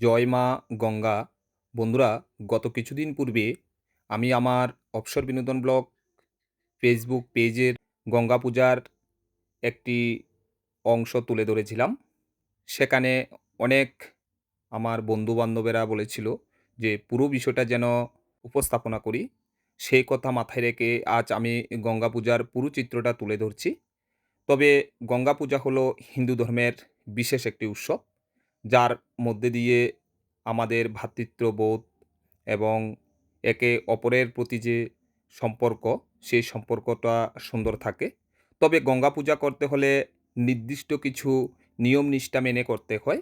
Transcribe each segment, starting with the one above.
জয় মা গঙ্গা। বন্ধুরা, গত কিছুদিন পূর্বে আমি আমার অবসর বিনোদন ব্লগ ফেসবুক পেজের গঙ্গা পূজার একটি অংশ তুলে ধরেছিলাম। সেখানে অনেক আমার বন্ধু বান্ধবেরা বলেছিল যে, পুরো বিষয়টা যেন উপস্থাপনা করি। সেই কথা মাথায় রেখে আজ আমি গঙ্গা পূজার পুরো চিত্রটা তুলে ধরছি। তবে গঙ্গা পূজা হলো হিন্দু ধর্মের বিশেষ একটি উৎসব। যার মধ্যে দিয়ে আমাদের ভ্রাতৃত্ববোধ এবং একে অপরের প্রতি যে সম্পর্ক, সেই সম্পর্কটা সুন্দর থাকে। তবে গঙ্গা পূজা করতে হলে নির্দিষ্ট কিছু নিয়ম নিষ্ঠা মেনে করতে হয়,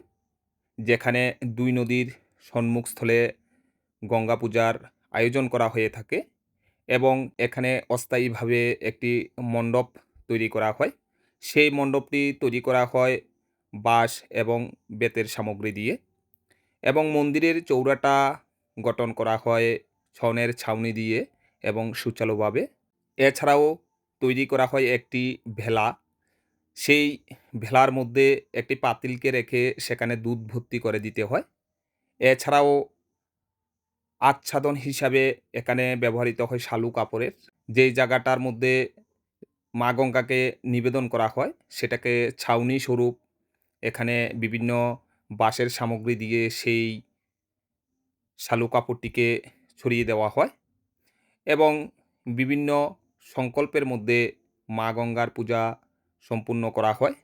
যেখানে দুই নদীর সম্মুখস্থলে গঙ্গা পূজার আয়োজন করা হয়ে থাকে এবং এখানে অস্থায়ীভাবে একটি মণ্ডপ তৈরি করা হয়। সেই মণ্ডপটি তৈরি করা হয় বাঁশ এবং বেতের সামগ্রী দিয়ে এবং মন্দিরের চৌড়াটা গঠন করা হয় ছনের ছাউনি দিয়ে এবং সুচালুভাবে। এছাড়াও তৈরি করা হয় একটি ভেলা। সেই ভেলার মধ্যে একটি পাতিলকে রেখে সেখানে দুধ ভর্তি করে দিতে হয়। এছাড়াও আচ্ছাদন হিসাবে এখানে ব্যবহৃত হয় শালু কাপড়ের। যেই জায়গাটার মধ্যে মা গঙ্গাকে নিবেদন করা হয়, সেটাকে ছাউনি স্বরূপ এখানে বিভিন্ন বাঁশের সামগ্রী দিয়ে সেই শালু কাপড়টিকে ছড়িয়ে দেওয়া হয় এবং বিভিন্ন সংকল্পের মধ্যে মা গঙ্গার পূজা সম্পূর্ণ করা হয়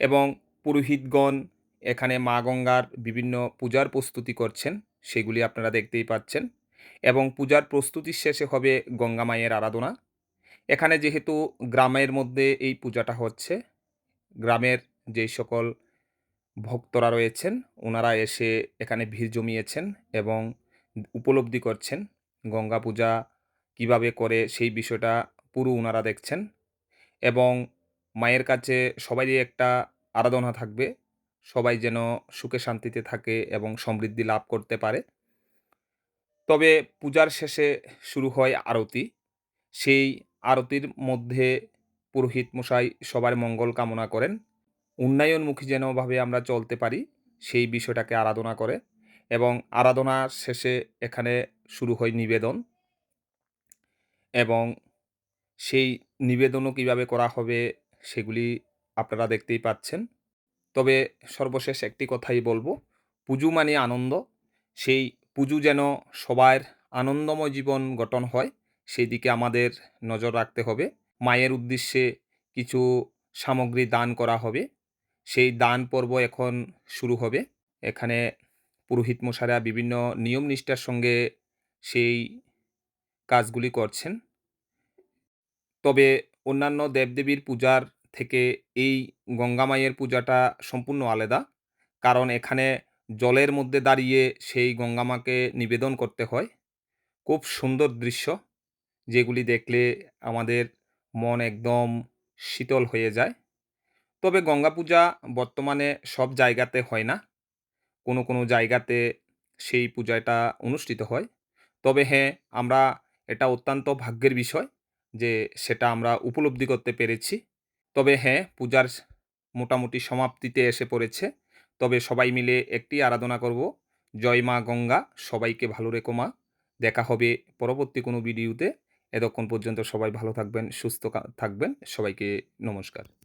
এবং পুরোহিতগণ এখানে মা গঙ্গার বিভিন্ন পূজার প্রস্তুতি করছেন, সেগুলি আপনারা দেখতেই পাচ্ছেন এবং পূজার প্রস্তুতির শেষে হবে গঙ্গা মায়ের আরাধনা। এখানে যেহেতু গ্রামের মধ্যে এই পূজাটা হচ্ছে, গ্রামের যেই সকল ভক্তরা রয়েছেন ওনারা এসে এখানে ভিড় জমিয়েছেন এবং উপলব্ধি করছেন গঙ্গা পূজা কীভাবে করে সেই বিষয়টা পুরো ওনারা দেখছেন এবং মায়ের কাছে সবারই একটা আরাধনা থাকবে, সবাই যেন সুখে শান্তিতে থাকে এবং সমৃদ্ধি লাভ করতে পারে। তবে পূজার শেষে শুরু হয় আরতি, সেই আরতির মধ্যে পুরোহিত মশাই সবার মঙ্গল কামনা করেন উন্নয়নমুখী যেনভাবে আমরা চলতে পারি, সেই বিষয়টাকে আরাধনা করে এবং আরাধনার শেষে এখানে শুরু হয় নিবেদন এবং সেই নিবেদনও কীভাবে করা হবে সেগুলি আপনারা দেখতেই পাচ্ছেন। তবে সর্বশেষ একটি কথাই বলব, পুজো মানে আনন্দ। সেই পুজো যেন সবার আনন্দময় জীবন গঠন হয় সেই দিকে আমাদের নজর রাখতে হবে। মায়ের উদ্দেশ্যে কিছু সামগ্রী দান করা হবে। সেই দান পর্ব এখন শুরু হবে। এখানে পুরোহিত মশারা বিভিন্ন নিয়ম নিষ্ঠার সঙ্গে সেই কাজগুলি করছেন। তবে অন্যান্য দেবদেবীর পূজার থেকে এই গঙ্গা মায়ের পূজাটা সম্পূর্ণ আলাদা। কারণ এখানে জলের মধ্যে দাঁড়িয়ে সেই গঙ্গা মাকে নিবেদন করতে হয়। খুব সুন্দর দৃশ্য। যেগুলি দেখলে আমাদের মন একদম শীতল হয়ে যায়। তবে গঙ্গা পূজা বর্তমানে সব জায়গাতে হয় না। কোনো কোনো জায়গাতে সেই পূজাটা অনুষ্ঠিত হয়। তবে হ্যাঁ আমরা এটা অত্যন্ত ভাগ্যের বিষয় যে সেটা আমরা উপলব্ধি করতে পেরেছি। তবে হ্যাঁ পূজার মোটামুটি সমাপ্তিতে এসে পড়েছে। তবে সবাই মিলে একটি আরাধনা করব। জয় মা গঙ্গা, সবাইকে ভালো রেখো মা। দেখা হবে পরবর্তী কোনো ভিডিওতে। এতক্ষণ পর্যন্ত সবাই ভালো থাকবেন, সুস্থ থাকবেন। সবাইকে নমস্কার।